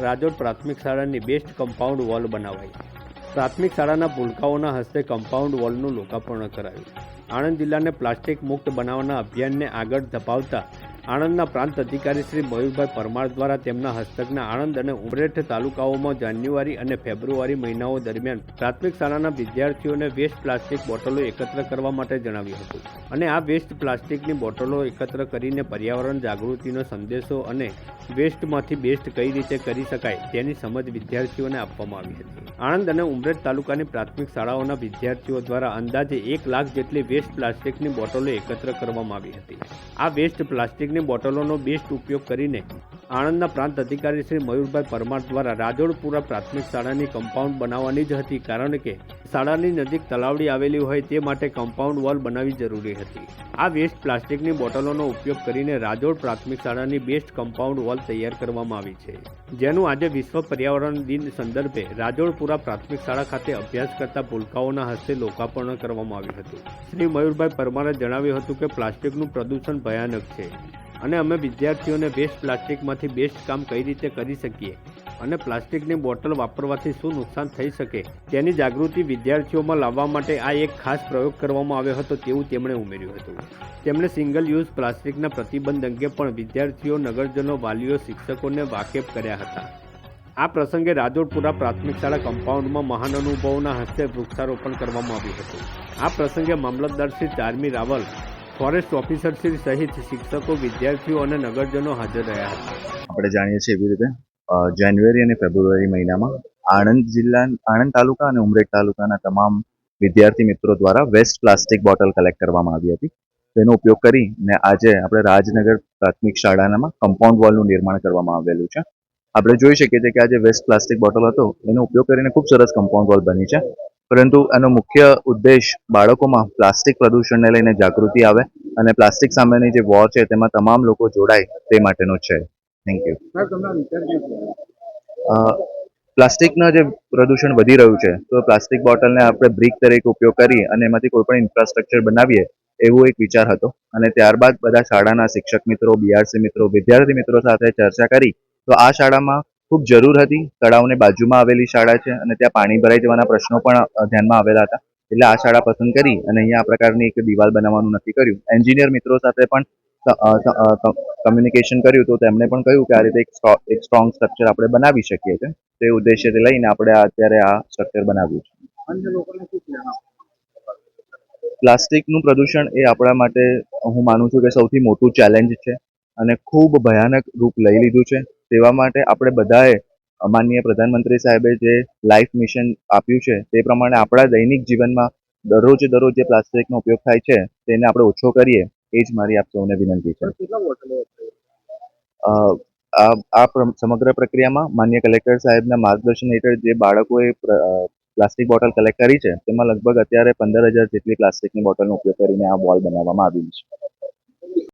રાજોડ પ્રાથમિક શાળાની best compound wall બનાવાઈ. પ્રાથમિક શાળાના ભૂલકાઓના હસ્તે કમ્પાઉન્ડ વોલનું લોકાર્પણ કરાયું. આણંદ જિલ્લાને પ્લાસ્ટિક મુક્ત બનાવવાના અભિયાનને આગળ ધપાવતા આણંદના પ્રાંત અધિકારી શ્રી મયુરભાઈ પરમાર દ્વારા તેમના હસ્તકના આણંદ અને ઉમરેઠ તાલુકાઓમાં જાન્યુઆરી અને ફેબ્રુઆરી મહિનાઓ દરમિયાન પ્રાથમિક શાળાના વિદ્યાર્થીઓને વેસ્ટ પ્લાસ્ટિક બોટલો એકત્ર કરવા માટે જણાવ્યું હતું. અને આ વેસ્ટ પ્લાસ્ટિકની બોટલો એકત્ર કરીને પર્યાવરણ જાગૃતિનો સંદેશો અને વેસ્ટમાંથી બેસ્ટ કઈ રીતે કરી શકાય તેની સમજ વિદ્યાર્થીઓને આપવામાં આવી હતી. આણંદ અને ઉમરેઠ તાલુકાની પ્રાથમિક શાળાઓના વિદ્યાર્થીઓ દ્વારા અંદાજે એક લાખ જેટલી વેસ્ટ પ્લાસ્ટિકની બોટલો એકત્ર કરવામાં આવી હતી. આ વેસ્ટ પ્લાસ્ટિકની બોટલોનો બેસ્ટ ઉપયોગ કરીને આણંદના પ્રાંત અધિકારી શ્રી મયુરભાઈ પરમાર દ્વારા રાજોડપુરા પ્રાથમિક શાળાની કમ્પાઉન્ડ બનાવવાની જ હતી. કારણ કે શાળાની નજીક તલાવડી આવેલી હોય તે માટે કમ્પાઉન્ડ વોલ બનાવવી જરૂરી હતી. આ વેસ્ટ પ્લાસ્ટિકની બોટલોનો ઉપયોગ કરીને રાજોડ પ્રાથમિક શાળાની બેસ્ટ કમ્પાઉન્ડ વોલ તૈયાર કરવામાં આવી છે. જેનું આજે વિશ્વ પર્યાવરણ દિન સંદર્ભે રાજોડપુરા પ્રાથમિક શાળા ખાતે અભ્યાસ કરતા ભૂલકાઓના હસ્તે લોકાર્પણ કરવામાં આવ્યું હતું. શ્રી મયુરભાઈ પરમારે જણાવ્યું હતું કે પ્લાસ્ટિકનું પ્રદૂષણ ભયાનક છે. અને અમે વિદ્યાર્થીઓને વેસ્ટ પ્લાસ્ટિકમાંથી બેસ્ટ કામ કઈ રીતે કરી શકીએ અને પ્લાસ્ટિકની બોટલ વાપરવાથી શું નુકસાન થઈ શકે તેની જાગૃતિ વિદ્યાર્થીઓમાં લાવવા માટે આ એક ખાસ પ્રયોગ કરવામાં આવ્યો હતો તેવું તેમણે ઉમેર્યું હતું. તેમણે સિંગલ યુઝ પ્લાસ્ટિકના પ્રતિબંધ અંગે પણ વિદ્યાર્થીઓ, નગરજનો, વાલીઓ, શિક્ષકોને વાકેફ કર્યા હતા. આ પ્રસંગે રાજોડપુરા પ્રાથમિક શાળા કમ્પાઉન્ડમાં મહાનુભાવોના હસ્તે વૃક્ષારોપણ કરવામાં આવ્યું હતું. આ પ્રસંગે મામલતદાર શ્રી ચારમી રાવલ ફોરેસ્ટ ઓફિસર શ્રી સહિત શિક્ષકો, વિદ્યાર્થીઓ અને નગરજનો હાજર રહ્યા હતા. આપણે જાણીએ છીએ એવી રીતે જાન્યુઆરી અને ફેબ્રુઆરી મહિનામાં આણંદ જિલ્લા, આણંદ તાલુકા અને ઉમરેઠ તાલુકાના તમામ વિદ્યાર્થી મિત્રો દ્વારા વેસ્ટ પ્લાસ્ટિક બોટલ કલેક્ટ કરવામાં આવી હતી. તેનો ઉપયોગ કરી ને આજે આપણે રાજનગર પ્રાથમિક શાળાનામાં કમ્પાઉન્ડ વોલનું નિર્માણ કરવામાં આવેલું છે. આપણે જોઈ શકીએ છીએ કે આ જે વેસ્ટ પ્લાસ્ટિક બોટલ હતો, એનો ઉપયોગ કરીને ખૂબ સરસ કમ્પાઉન્ડ વોલ બની છે. પરંતુ એનો મુખ્ય ઉદ્દેશ બાળકોમાં પ્લાસ્ટિક પ્રદૂષણને લઈને જાગૃતિ આવે અને પ્લાસ્ટિક સામેની જે વોર છે તેમાં તમામ લોકો જોડાય તે માટેનો છે. થેન્ક યુ પ્લાસ્ટિકના પ્લાસ્ટિકનું જે પ્રદૂષણ વધી રહ્યું છે તો પ્લાસ્ટિક બોટલને આપણે બ્રિક તરીકે ઉપયોગ કરી અને એમાંથી કોઈ પણ ઇન્ફ્રાસ્ટ્રક્ચર બનાવીએ એવો એક વિચાર હતો. અને ત્યારબાદ બધા શાળાના શિક્ષક મિત્રો બીઆરસી મિત્રો વિદ્યાર્થી મિત્રો સાથે ચર્ચા કરી તો આ શાળામાં ખૂબ જરૂર હતી. તળાવને બાજુમાં આવેલી શાળા છે અને ત્યાં પાણી ભરાઈ જવાના પ્રશ્નો પણ ધ્યાનમાં આવેલા હતા. એટલે આ શાળા પસંદ કરી અને અહીંયા આ પ્રકારની એક દિવાલ બનાવવાનું નક્કી કર્યું. એન્જિનિયર મિત્રો સાથે પણ કમ્યુનિકેશન કર્યું તો તેમણે પણ કહ્યું કે આ રીતે એક સ્ટ્રો- સ્ટ્રોંગ સ્ટ્રક્ચર આપણે બનાવી શકીએ છીએ. તે ઉદ્દેશ્યથી લઈને આપણે અત્યારે આ સ્ટ્રક્ચર બનાવ્યું છે. પ્લાસ્ટિકનું પ્રદૂષણ એ આપણા માટે, હું માનું છું કે સૌથી મોટું ચેલેન્જ છે. અને ખૂબ ભયાનક રૂપ લઈ લીધું છે. તેવા માટે આપણે બધાએ માનનીય પ્રધાનમંત્રી સાહેબે જે લાઈફ મિશન આપ્યું છે તે પ્રમાણે આપણા દૈનિક જીવનમાં દરરોજ દરરોજ જે પ્લાસ્ટિકનો ઉપયોગ થાય છે તેને આપણે ઓછો કરીએ. એ જ મારી આપ સૌને વિનંતી છે. આ આ સમગ્ર પ્રક્રિયામાં માન્ય કલેક્ટર સાહેબના માર્ગદર્શન હેઠળ જે બાળકોએ પ્લાસ્ટિક બોટલ કલેક્ટ કરી છે તેમાં લગભગ અત્યારે પંદર હજાર જેટલી પ્લાસ્ટિકની બોટલનો ઉપયોગ કરીને આ બોલ બનાવવામાં આવી છે.